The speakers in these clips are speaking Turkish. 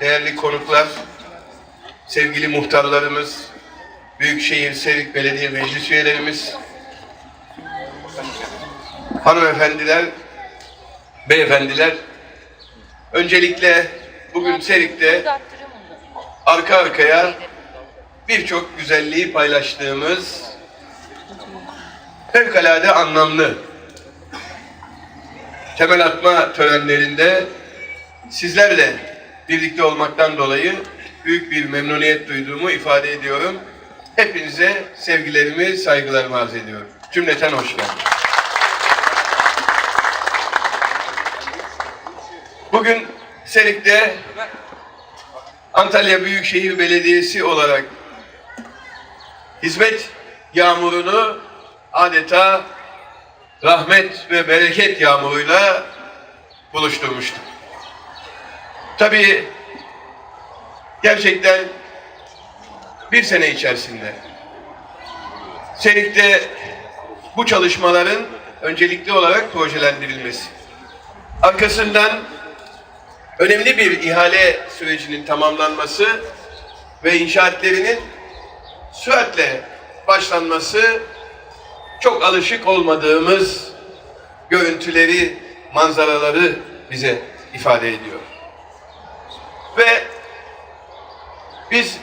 değerli konuklar, sevgili muhtarlarımız, Büyükşehir Serik Belediye Meclis üyelerimiz, hanımefendiler, beyefendiler, öncelikle bugün Serik'te arka arkaya birçok güzelliği paylaştığımız fevkalade anlamlı temel atma törenlerinde sizlerle birlikte olmaktan dolayı büyük bir memnuniyet duyduğumu ifade ediyorum. Hepinize sevgilerimi, saygılarımı arz ediyorum. Cümleten hoş geldiniz. Bugün Serik'te Antalya Büyükşehir Belediyesi olarak hizmet yağmurunu adeta rahmet ve bereket yağmuruyla buluşturmuştuk. Tabii gerçekten bir sene içerisinde Serik'te bu çalışmaların öncelikli olarak projelendirilmesi, arkasından önemli bir ihale sürecinin tamamlanması ve inşaatlerinin süratle başlanması çok alışık olmadığımız görüntüleri, manzaraları bize ifade ediyor. Ve biz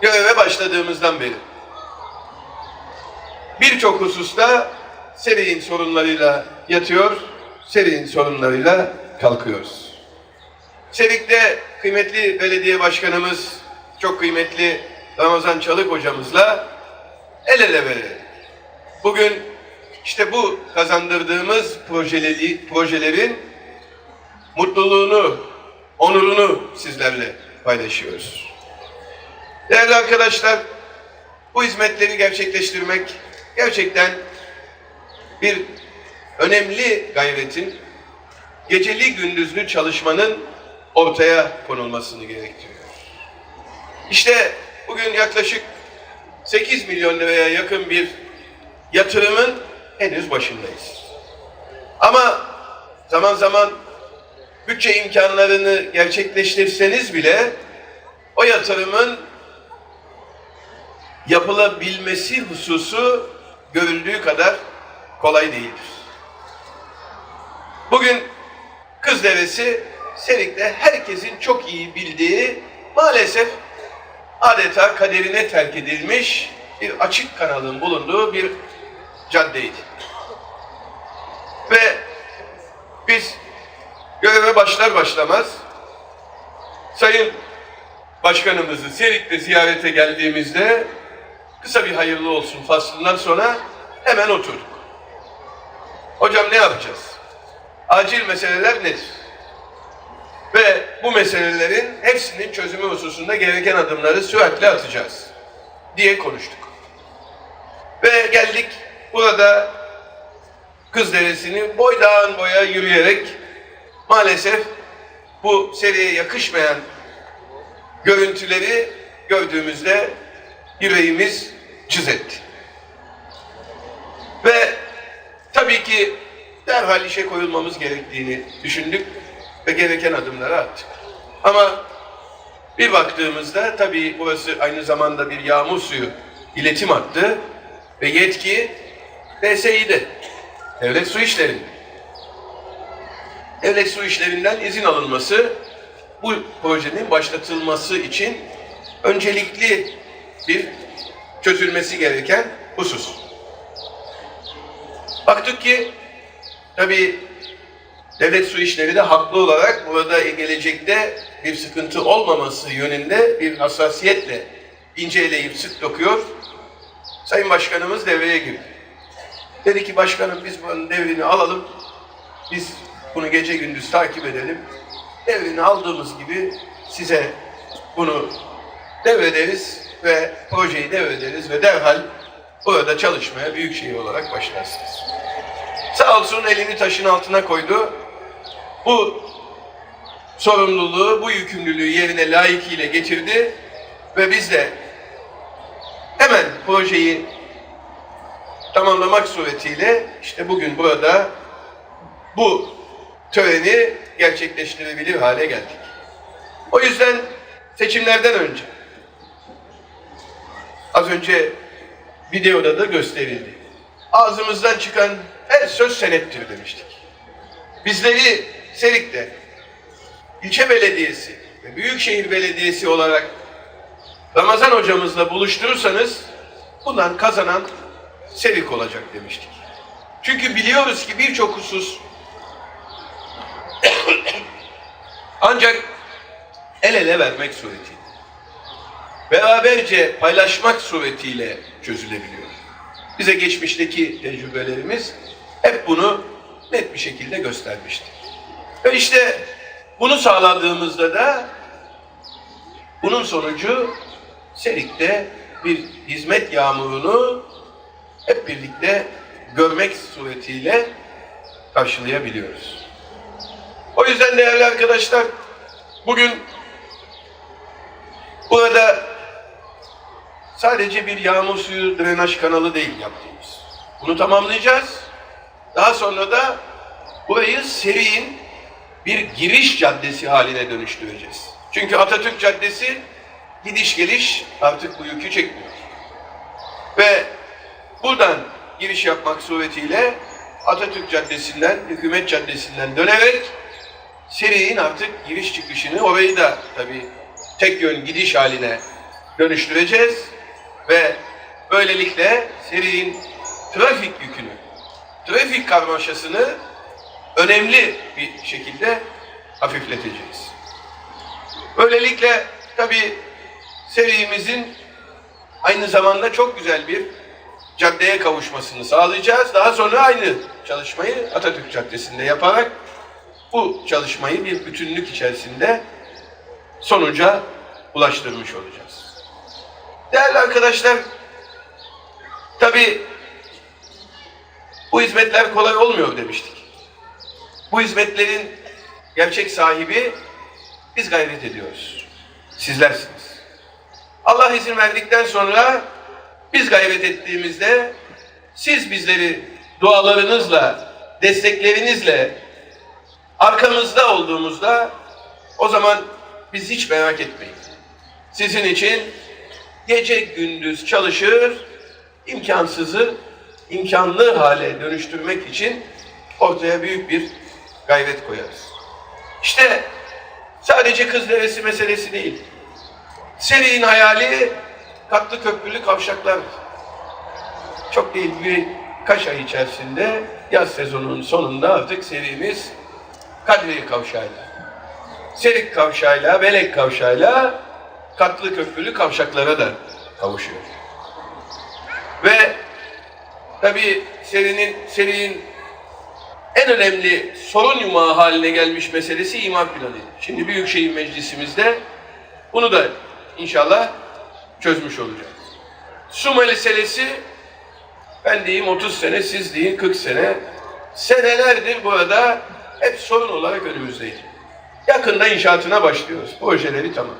göreve başladığımızdan beri birçok hususta serinin sorunlarıyla yatıyor, serinin sorunlarıyla kalkıyoruz. Serik'te kıymetli belediye başkanımız, çok kıymetli Ramazan Çalık hocamızla el ele verelim. Bugün işte bu kazandırdığımız projeleri, projelerin mutluluğunu, onurunu sizlerle paylaşıyoruz. Değerli arkadaşlar, bu hizmetleri gerçekleştirmek gerçekten bir önemli gayretin, geceli gündüzlü çalışmanın ortaya konulmasını gerektiriyor. İşte bugün yaklaşık 8 milyon liraya yakın bir yatırımın henüz başındayız. Ama zaman zaman bütçe imkanlarını gerçekleştirseniz bile o yatırımın yapılabilmesi hususu görüldüğü kadar kolay değildir. Bugün Kızderesi Serik'te herkesin çok iyi bildiği maalesef adeta kaderine terk edilmiş bir açık kanalın bulunduğu bir caddeydi. Ve biz göreve başlar başlamaz Sayın Başkanımızı Serik'te ziyarete geldiğimizde kısa bir hayırlı olsun faslından sonra hemen oturduk. Hocam ne yapacağız? Acil meseleler nedir? Ve bu meselelerin hepsinin çözümü hususunda gereken adımları süratle atacağız diye konuştuk. Ve geldik burada Kız Deresi'ni boydan boya yürüyerek maalesef bu seriye yakışmayan görüntüleri gördüğümüzde yüreğimiz cız etti. Ve tabii ki derhal işe koyulmamız gerektiğini düşündük ve gereken adımları attık. Ama bir baktığımızda tabii burası aynı zamanda bir yağmur suyu iletim hattı ve yetki DSİ'de, Devlet Su İşleri. Devlet Su İşleri'nden izin alınması bu projenin başlatılması için öncelikli bir çözülmesi gereken husus. Baktık ki tabii devlet su işleri de haklı olarak burada gelecekte bir sıkıntı olmaması yönünde bir hassasiyetle inceleyip sık dokuyor. Sayın Başkanımız devreye girdi. Dedi ki başkanım biz bunun devrini alalım. Biz bunu gece gündüz takip edelim. Devrini aldığımız gibi size bunu devrederiz ve projeyi devrederiz ve derhal burada çalışmaya büyükşehir olarak başlarsınız. Sağ olsun elini taşın altına koydu. Bu sorumluluğu, bu yükümlülüğü yerine layıkıyla getirdi ve biz de hemen projeyi tamamlamak suretiyle işte bugün burada bu töreni gerçekleştirebilir hale geldik. O yüzden seçimlerden önce az önce videoda da gösterildi. Ağzımızdan çıkan her söz senettir demiştik. Bizleri Serik'te ilçe belediyesi ve büyükşehir belediyesi olarak Ramazan hocamızla buluşturursanız bundan kazanan Serik olacak demiştik. Çünkü biliyoruz ki birçok husus ancak el ele vermek suretiyle, beraberce paylaşmak suretiyle çözülebiliyor. Bize geçmişteki tecrübelerimiz hep bunu net bir şekilde göstermiştir. Ve işte bunu sağladığımızda da bunun sonucu Serik'te bir hizmet yağmurunu hep birlikte görmek suretiyle karşılayabiliyoruz. O yüzden değerli arkadaşlar bugün burada sadece bir yağmur suyu drenaj kanalı değil yaptığımız. Bunu tamamlayacağız. Daha sonra da burayı Serik'in bir giriş caddesi haline dönüştüreceğiz. Çünkü Atatürk Caddesi gidiş geliş artık bu yükü çekmiyor. Ve buradan giriş yapmak suretiyle Atatürk Caddesi'nden, Hükümet Caddesi'nden dönerek Serik'in artık giriş çıkışını orayı da tabii tek yön gidiş haline dönüştüreceğiz ve böylelikle Serik'in trafik yükünü, trafik karmaşasını önemli bir şekilde hafifleteceğiz. Böylelikle tabii serimizin aynı zamanda çok güzel bir caddeye kavuşmasını sağlayacağız. Daha sonra aynı çalışmayı Atatürk Caddesi'nde yaparak bu çalışmayı bir bütünlük içerisinde sonuca ulaştırmış olacağız. Değerli arkadaşlar, tabii bu hizmetler kolay olmuyor demiştik. Bu hizmetlerin gerçek sahibi biz gayret ediyoruz. Sizlersiniz. Allah izin verdikten sonra biz gayret ettiğimizde siz bizleri dualarınızla, desteklerinizle arkamızda olduğumuzda o zaman biz hiç merak etmeyin. Sizin için gece gündüz çalışır, imkansızı imkanlı hale dönüştürmek için ortaya büyük bir gayret koyarız. İşte sadece kız devesi meselesi değil. Serinin hayali katlı köprülü kavşaklar. Çok değil bir kaç ay içerisinde yaz sezonunun sonunda artık serimiz Kadriye kavşağıyla, Serik kavşağıyla, Belek kavşağıyla katlı köprülü kavşaklara da kavuşuyor. Ve tabi serinin serinin en önemli sorun yumağı haline gelmiş meselesi imar planı. Şimdi Büyükşehir Meclisimizde bunu da inşallah çözmüş olacağız. Su meselesi ben diyeyim 30 sene, siz deyin 40 sene. Senelerdir burada hep sorun olarak önümüzdeydi. Yakında inşaatına başlıyoruz. Projeleri tamam.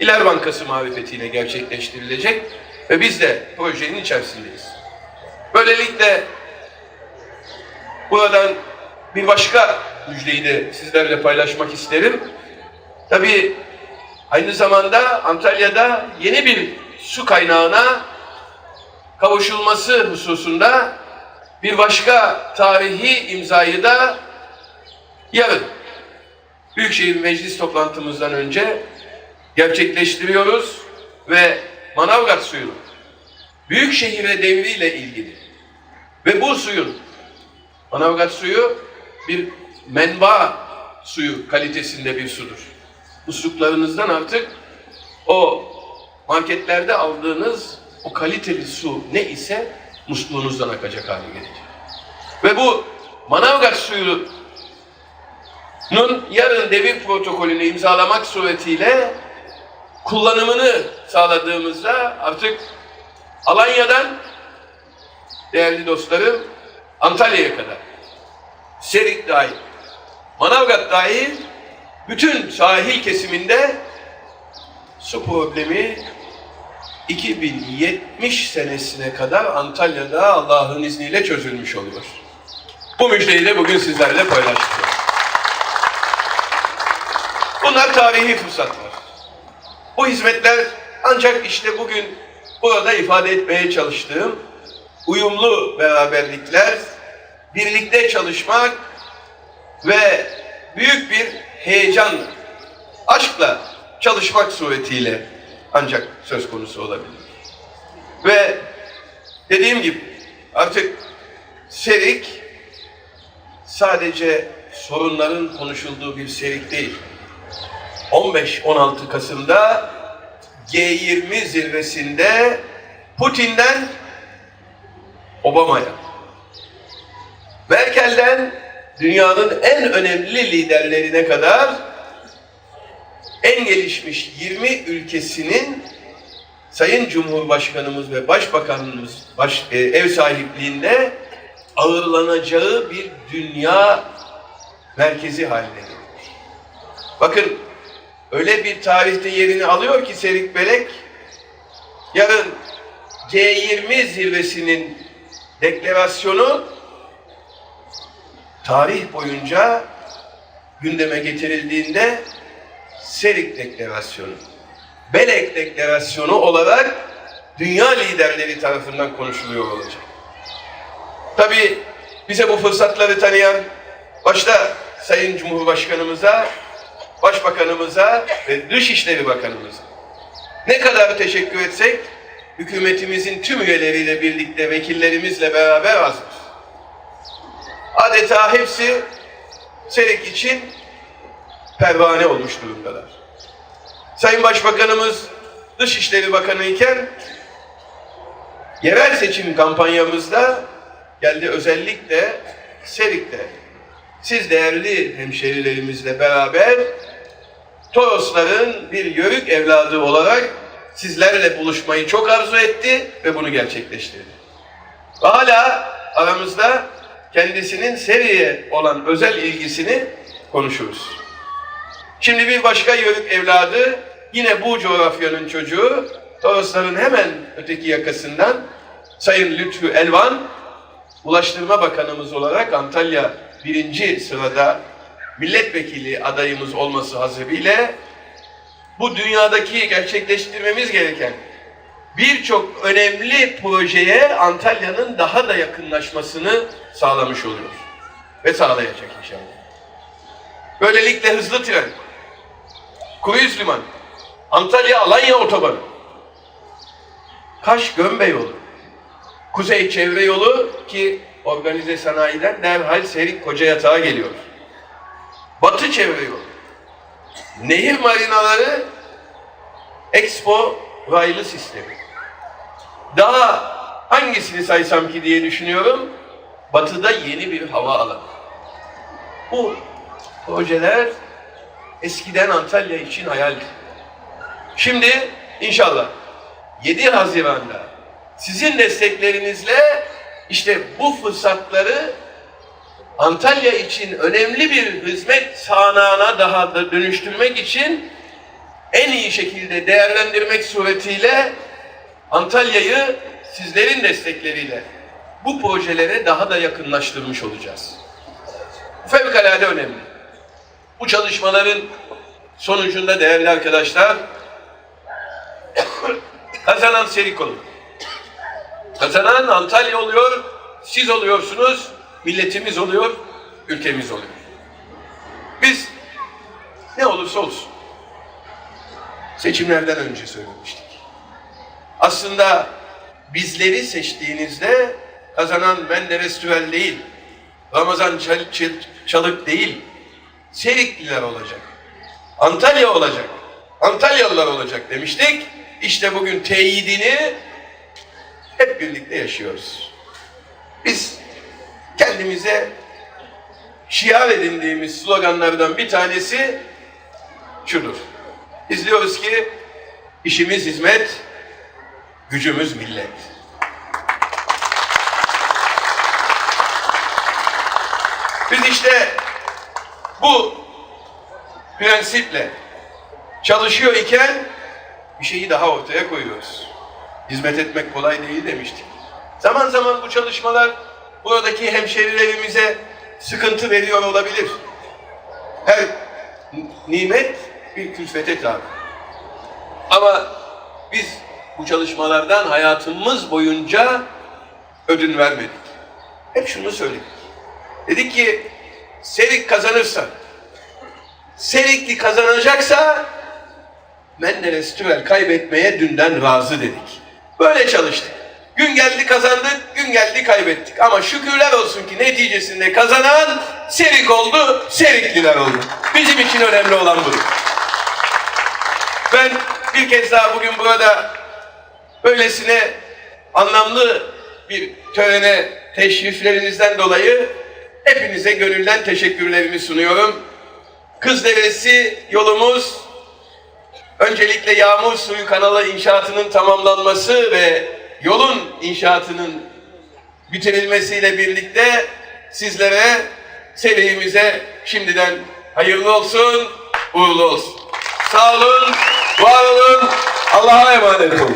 İler Bankası marifetiyle gerçekleştirilecek ve biz de projenin içerisindeyiz. Böylelikle buradan bir başka müjdeyi de sizlerle paylaşmak isterim. Tabii aynı zamanda Antalya'da yeni bir su kaynağına kavuşulması hususunda bir başka tarihi imzayı da yarın Büyükşehir Meclis toplantımızdan önce gerçekleştiriyoruz ve Manavgat suyu Büyükşehir'e devriyle ilgili ve bu suyun Manavgat suyu bir menba suyu kalitesinde bir sudur. Musluklarınızdan artık o marketlerde aldığınız o kaliteli su ne ise musluğunuzdan akacak hale gelecek. Ve bu Manavgat suyunun yarın devir protokolünü imzalamak suretiyle kullanımını sağladığımızda artık Alanya'dan değerli dostlarım Antalya'ya kadar Serik dahil, Manavgat dahil bütün sahil kesiminde su problemi 2070 senesine kadar Antalya'da Allah'ın izniyle çözülmüş oluyor. Bu müjdeyi de bugün sizlerle paylaştık. Bunlar tarihi fırsatlar. Bu hizmetler ancak işte bugün burada ifade etmeye çalıştığım uyumlu beraberlikler, birlikte çalışmak ve büyük bir heyecanla, aşkla çalışmak suretiyle ancak söz konusu olabilir. Ve dediğim gibi artık Serik sadece sorunların konuşulduğu bir serik değil. 15-16 Kasım'da G20 zirvesinde Putin'den Obama'ya, Merkel'den dünyanın en önemli liderlerine kadar en gelişmiş 20 ülkesinin Sayın Cumhurbaşkanımız ve Başbakanımız baş, e, ev sahipliğinde ağırlanacağı bir dünya merkezi haline gelmiş. Bakın öyle bir tarihte yerini alıyor ki Serik Belek yarın G20 zirvesinin deklarasyonu tarih boyunca gündeme getirildiğinde Serik Deklarasyonu, Belek Deklarasyonu olarak dünya liderleri tarafından konuşuluyor olacak. Tabii bize bu fırsatları tanıyan başta Sayın Cumhurbaşkanımıza, Başbakanımıza ve Dışişleri Bakanımıza ne kadar teşekkür etsek hükümetimizin tüm üyeleriyle birlikte vekillerimizle beraber azdır. Adeta hepsi Serik için pervane olmuş durumdalar. Sayın Başbakanımız Dışişleri Bakanı iken yerel seçim kampanyamızda geldi özellikle Serik'te siz değerli hemşerilerimizle beraber Torosların bir yörük evladı olarak sizlerle buluşmayı çok arzu etti ve bunu gerçekleştirdi. Ve hala aramızda kendisinin seriye olan özel ilgisini konuşuruz. Şimdi bir başka yörük evladı yine bu coğrafyanın çocuğu Torosların hemen öteki yakasından Sayın Lütfü Elvan Ulaştırma Bakanımız olarak Antalya birinci sırada milletvekili adayımız olması hasebiyle bu dünyadaki gerçekleştirmemiz gereken birçok önemli projeye Antalya'nın daha da yakınlaşmasını sağlamış oluyor. Ve sağlayacak inşallah. Böylelikle hızlı tren, Kruyuz Liman, Antalya-Alanya otobanı, Kaş-Gömbe yolu, Kuzey Çevre Yolu ki organize sanayiden derhal Serik Koca Yatağa geliyor. Batı Çevre Yolu, nehir marinaları, Expo raylı sistemi. Daha hangisini saysam ki diye düşünüyorum. Batıda yeni bir hava alanı. Bu projeler eskiden Antalya için hayaldi. Şimdi inşallah 7 Haziran'da sizin desteklerinizle işte bu fırsatları Antalya için önemli bir hizmet sahanağına daha da dönüştürmek için en iyi şekilde değerlendirmek suretiyle Antalya'yı sizlerin destekleriyle bu projelere daha da yakınlaştırmış olacağız. Fevkalade önemli. Bu çalışmaların sonucunda değerli arkadaşlar kazanan Serik olur. Kazanan Antalya oluyor, siz oluyorsunuz, milletimiz oluyor, ülkemiz oluyor. Biz ne olursa olsun seçimlerden önce söylemiştik. Aslında bizleri seçtiğinizde kazanan Menderes Tüvel değil, Ramazan Çal Çal- Çalık değil, Serikliler olacak. Antalya olacak. Antalyalılar olacak demiştik. İşte bugün teyidini hep birlikte yaşıyoruz. Biz kendimize şiar edindiğimiz sloganlardan bir tanesi şudur. Biz diyoruz ki işimiz hizmet, gücümüz millet. Biz işte bu prensiple çalışıyor iken bir şeyi daha ortaya koyuyoruz. Hizmet etmek kolay değil demiştik. Zaman zaman bu çalışmalar buradaki hemşerilerimize sıkıntı veriyor olabilir. Her nimet bir külfete tabi. Ama biz bu çalışmalardan hayatımız boyunca ödün vermedik. Hep şunu söyledik. Dedik ki Serik kazanırsa, Serikli kazanacaksa Menderes Türel kaybetmeye dünden razı dedik. Böyle çalıştık. Gün geldi kazandık, gün geldi kaybettik. Ama şükürler olsun ki neticesinde kazanan Serik oldu, Serikliler oldu. Bizim için önemli olan budur. Ben bir kez daha bugün burada böylesine anlamlı bir törene teşriflerinizden dolayı hepinize gönülden teşekkürlerimi sunuyorum. Kız Deresi yolumuz öncelikle yağmur suyu kanalı inşaatının tamamlanması ve yolun inşaatının bitirilmesiyle birlikte sizlere serimize şimdiden hayırlı olsun, uğurlu olsun. Sağ olun, var olun, Allah'a emanet olun.